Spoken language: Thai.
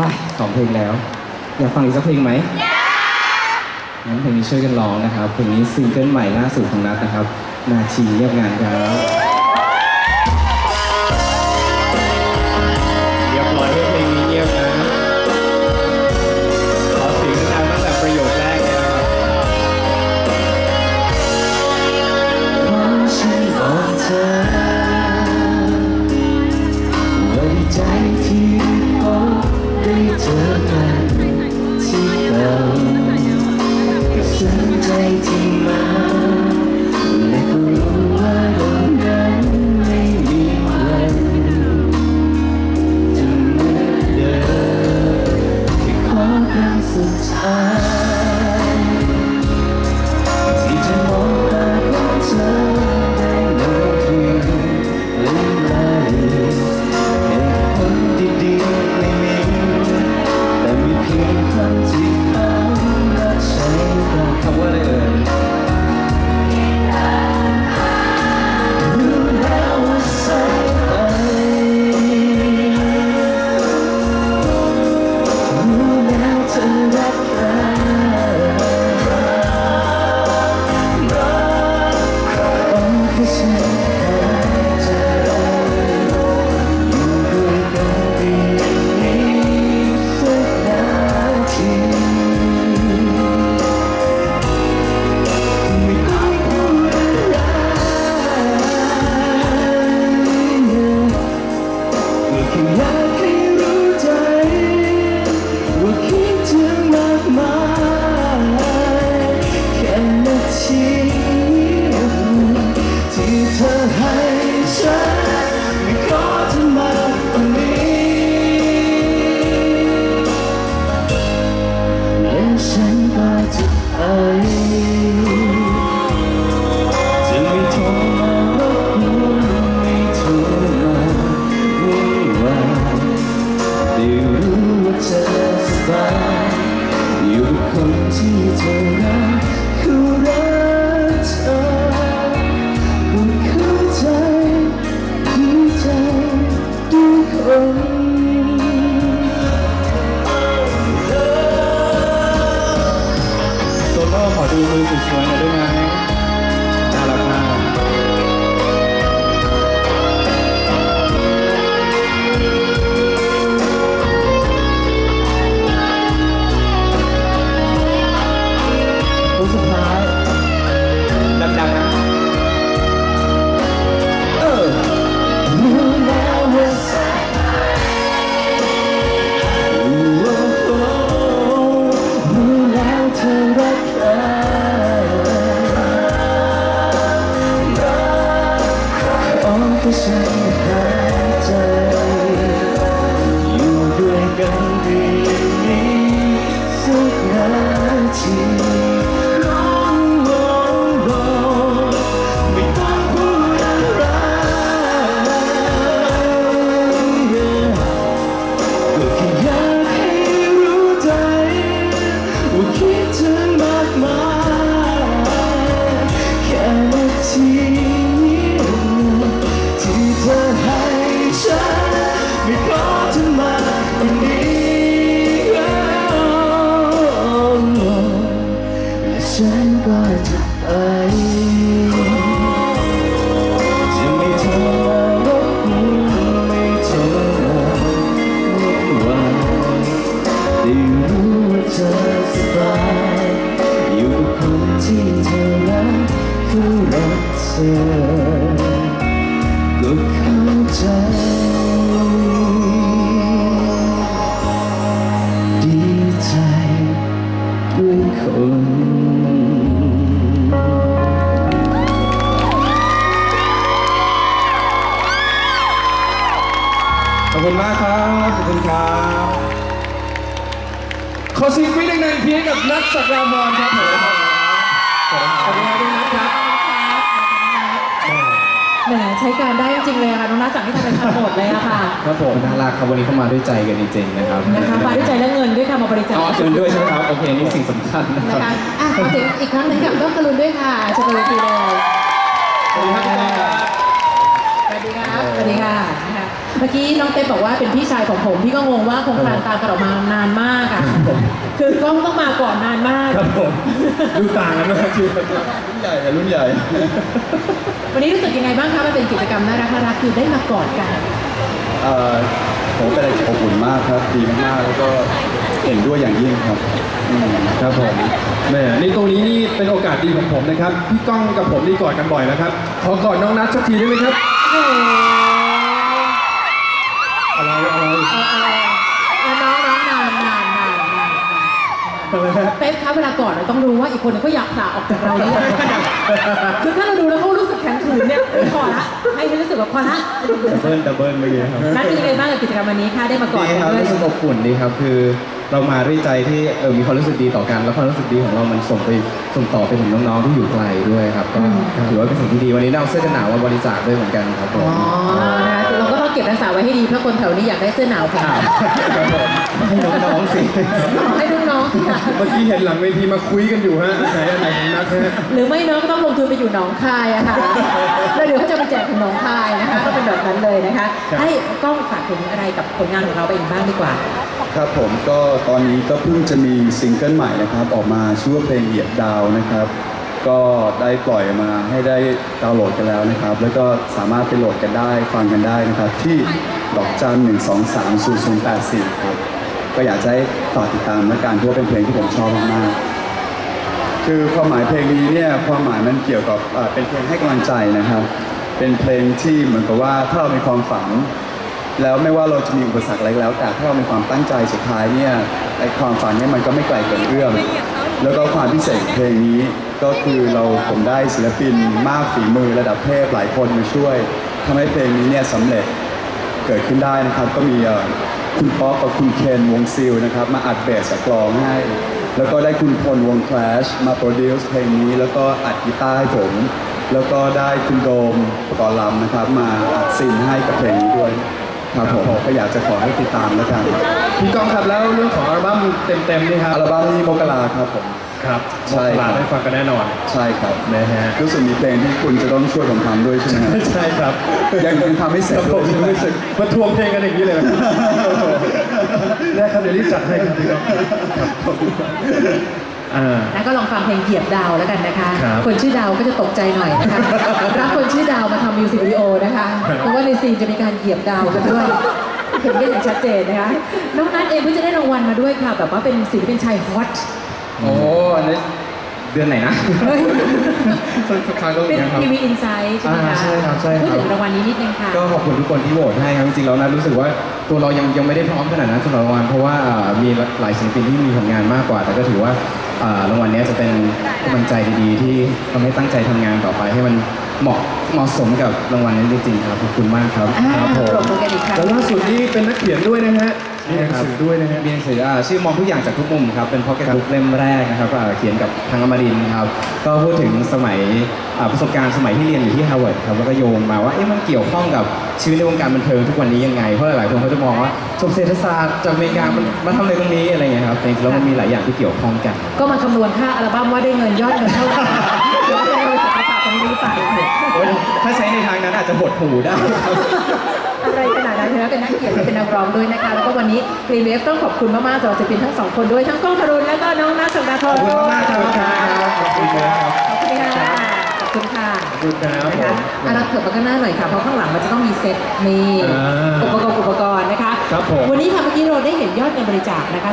อ้ายสองเพลงแล้วอยากฟังอีกสักเพลงไหมงั้นเพลงนี้ช่วยกันร้องนะครับเพลงนี้ซิงเกิลใหม่ล่าสุดของนัทนะครับ นาชีเงียบงานครับ โล่ขอดูมือส ขอเสิ่งกรี๊ดดังๆอีกทีให้กับนัทสักรามรครับผมสวัสดีครับพี่นัทครับ แหมใช้การได้จริงๆเลยอะค่ะน้องนัทสั่งให้ทำเป็นทำหมดเลยอะค่ะ ครับผมน่ารักครับวันนี้เข้ามาด้วยใจกันจริงๆนะครับนะคะมาด้วยใจและเงินด้วยค่ะมาบริจาคอ๋อเชิญด้วยใช่ไหมครับโอเคนี่สิ่งสำคัญนะคนะรับคะอะขอเสียงอีกครั้งหนึงกับต้นกระลุนด้วยค่ะเชิญบนเวทีเลย สวัสดีครับ สวัสดีครับสวัสดีค่ะนะคะ เมื่อกี้น้องเต้บอกว่าเป็นพี่ชายของผมพี่ก็งงว่าคงคลานตามกันออกมานานมากอะคือกล้องต้องมาก่อนนานมากครับผมดูต่างกันมากคือรุ่นใหญ่อะรุ่นใหญ่ วันนี้รู้สึกยังไงบ้างคะมันเป็นกิจกรรมน่ารักน่ารักคือได้มากอดกันเอ่อผมเป็นอะไรที่อบอุ่นมากครับดีมากๆแล้วก็เห็นด้วยอย่างยิ่งครับอืมครับผมแหม่นี่ตรงนี้นี่เป็นโอกาสดีของผมนะครับ พี่ก้องกับผมนี่กอดกันบ่อยแล้วครับ ขอกอดน้องนัทสักทีได้ไหมครับโอ้โหอะไรอะไรเอาเอาเอาน้องน้องนานนานนานนานอะไรฮะ เป๊ปคะเวลากอดเราต้องรู้ว่าอีกคนนึงก็อยากผลาออกจากเราเนี่ยคือถ้าเราดูแล้วเขารู้สึกแข็งขืนเนี่ยพอละให้รู้สึกว่าพอละดับเบิลดับเบิลเมื่อกี้ครับนัดเป็นยังไงบ้างกับกิจกรรมวันนี้คะได้มากอดดีกันครับด้วยรู้สึกอบอุ่นดีครับ คือเรามาด้วยใจที่เออมีความรู้สึกดีต่อกัน แล้วความรู้สึกดีของเรามันส่งไปส่งต่อไปถึงน้องๆที่อยู่ไกลด้วยครับก็ถือว่าเป็นสิ่งที่ดีวันนี้เราเอาเสื้อกันหนาวมาบริจาคด้วยเหมือนกันครับผม อ๋อนะคะ เราก็ต้องเก็บรักษาไว้ให้ดีเพราะคนแถวนี้อยากได้เสื้อหนาวค่ะให้น้องๆสิให้น้องๆสิค่ะเมื่อกี้เห็นหลังเวทีมาคุยกันอยู่ฮะอันไหนอันไหนของนัทฮะหรือไม่น้องก็ต้องลงทุนไปอยู่หนองคายอะค่ะแล้วเดี๋ยวเขาจะไปแจกถึงหนองคายนะคะก็เป็นแบบนั้นเลยนะคะ ให้กล้องฝากถึงอะไรกับผลงานของเราไปอีกบ้างดีกว่า ครับผมก็ตอนนี้ก็เพิ่งจะมีซิงเกิลใหม่นะครับ ออกมาชื่อว่าเพลงเหยียบดาวนะครับ ก็ได้ปล่อยมาให้ได้ดาวน์โหลดกันแล้วนะครับ แล้วก็สามารถไปโหลดกันได้ฟังกันได้นะครับ ที่ดอกจันหนึ่งสองสามศูนย์ศูนย์แปดสี่ครับก็อยากจะให้ฝากติดตามและกันเพราะว่าเป็นเพลงที่ผมชอบมากๆคือความหมายเพลงนี้เนี่ยความหมายมันเกี่ยวกับเอ่อเป็นเพลงให้กำลังใจนะครับ เป็นเพลงที่เหมือนกับว่าถ้าเรามีความฝัน แล้วไม่ว่าเราจะมีอุปสรรคอะไรก็แล้ว แต่ถ้าเรามีความตั้งใจสุดท้ายเนี่ยไอความฝันเนี่ยมันก็ไม่ไกลเกินเอื้อม แล้วก็ความพิเศษเพลงนี้ก็คือเราผมได้ศิลปินมากฝีมือระดับเทพหลายคนมาช่วยทำให้เพลงนี้เนี่ยสำเร็จเกิดขึ้นได้นะครับ ก็มีคุณป๊อปกับคุณเคนวงซิลนะครับ มาอัดเบสกับกลองให้ แล้วก็ได้คุณพลวง Clash มาโปรดิวซ์เพลงนี้ แล้วก็อัดกีตาร์ให้ผม แล้วก็ได้คุณโดมปกรณ์ลำนะครับ มาอัดซินให้กับเพลงนี้ด้วย ครับผมก็อยากจะขอให้ติดตามแล้วกันพี่ก้องครับแล้วเรื่องของอัลบั้มเต็มๆนี่ครับอัลบั้มนี้มกราครับผมครับใช่มกราครับได้ฟังกันแน่นอนใช่ครับนะฮะรู้สึกมีเพลงที่คุณจะต้องช่วยผมทำด้วยใช่ไหมฮะใช่ครับยังยังทำไม่เสร็จครับเลผยมใช่ไหมรู้สึกมาทวงเพลงกันอย่างนี้เลยนะครับได้ครับเดี๋ยวรีบจัดให้ครับพี่ก้องครับอ่า นั้นก็ลองฟังเพลงเหยียบดาวแล้วกันนะคะครับคนชื่อดาวก็จะตกใจหน่อยนะคะรับคนชื่อดาวมาทำมิวสิกวิดีโอนะคะ เพราะว่าในซีนจะมีการเหยียบดาวกันด้วยเห็นกันอย่างชัดเจนนะคะ น้องนัทเองเพิ่งจะได้รางวัลมาด้วยค่ะแบบว่าเป็นศิลปินชายฮอตโอ้อันนี้เดือนไหนนะเฮ้ยสักครั้งก็เป็นยังครับทีวีอินไซต์ใช่ไหมคะอ่าใช่ครับใช่ครับพูดถึงรางวัลนี้นิดนึงค่ะ ก็ขอบคุณทุกคนที่โหวตให้ครับจริงๆแล้วนะรู้สึกว่าตัวเรายังยังไม่ได้พร้อมขนาดนั้นสำหรับรางวัลเพราะว่าเอ่อมีหลายศิลปินที่มีผลงานมากกว่า แต่ก็ถือว่าเอ่อ รางวัลนี้จะเป็นกำลังใจดีๆ ที่ทำให้ตั้งใจทำงานต่อไปให้มัน เหมาะเหมาะสมกับรางวัลนี้จริงๆครับขอบคุณมากครับอ่าครับผมปรบมือกันอีกครั้งแล้วล่าสุดนี่เป็นนักเขียนด้วยนะฮะมีหนังสือด้วยนะฮะ มีหนังสืออ่าชื่อมองทุกอย่างจากทุกมุมครับเป็นพ็อกเก็ตบุ๊กเล่มแรกนะครับอ่าเขียนกับทางอมรินทร์ครับก็พูดถึงสมัยอ่าประสบการณ์สมัยที่เรียนอยู่ที่ฮาร์วาร์ดครับแล้วก็โยงมาว่าเอ๊ะมันเกี่ยวข้องกับชีวิตในวงการบันเทิงทุกวันนี้ยังไงเพราะหลายๆคนเขาจะมองว่าจบเศรษฐศาสตร์จากอเมริกามันมาทำอะไรตรงนี้อะไรเงี้ยครับแต่จริงๆแล้วมันมีหลายอย่างที่เกี่ยวข้องกัน ก็มาคำนวณค่าอัลบั้มว่าได้เงินยอดเงินเท่าไหร่ โอ๊ยถ้าใช้ในทางนั้นอาจจะหดหูได้ครับอะไรขนาดนั้นเธอเป็นนักเขียนและเป็นนักร้องด้วยนะคะ แล้วก็วันนี้กรีนเวฟต้องขอบคุณมากๆสำหรับศิลปินทั้งสองคนด้วย ทั้งก้องธรุณและก็น้องนัทสังดาทขรอบคุณด้วยมากๆครับขอบคุณครับ ขอบคุณค่ะขอบคุณค่ะ ขอบคุณครับ นะคะผมอะเราเถิดมาข้างหน้าหน่อยค่ะ เพราะข้างหลังมันจะต้องมีเซตนี่อ่าอุปกรณ์อุปกรณ์นะคะ ครับผม วันนี้ค่ะเมื่อกี้เราได้เห็นยอดเงินบริจาคนะคะ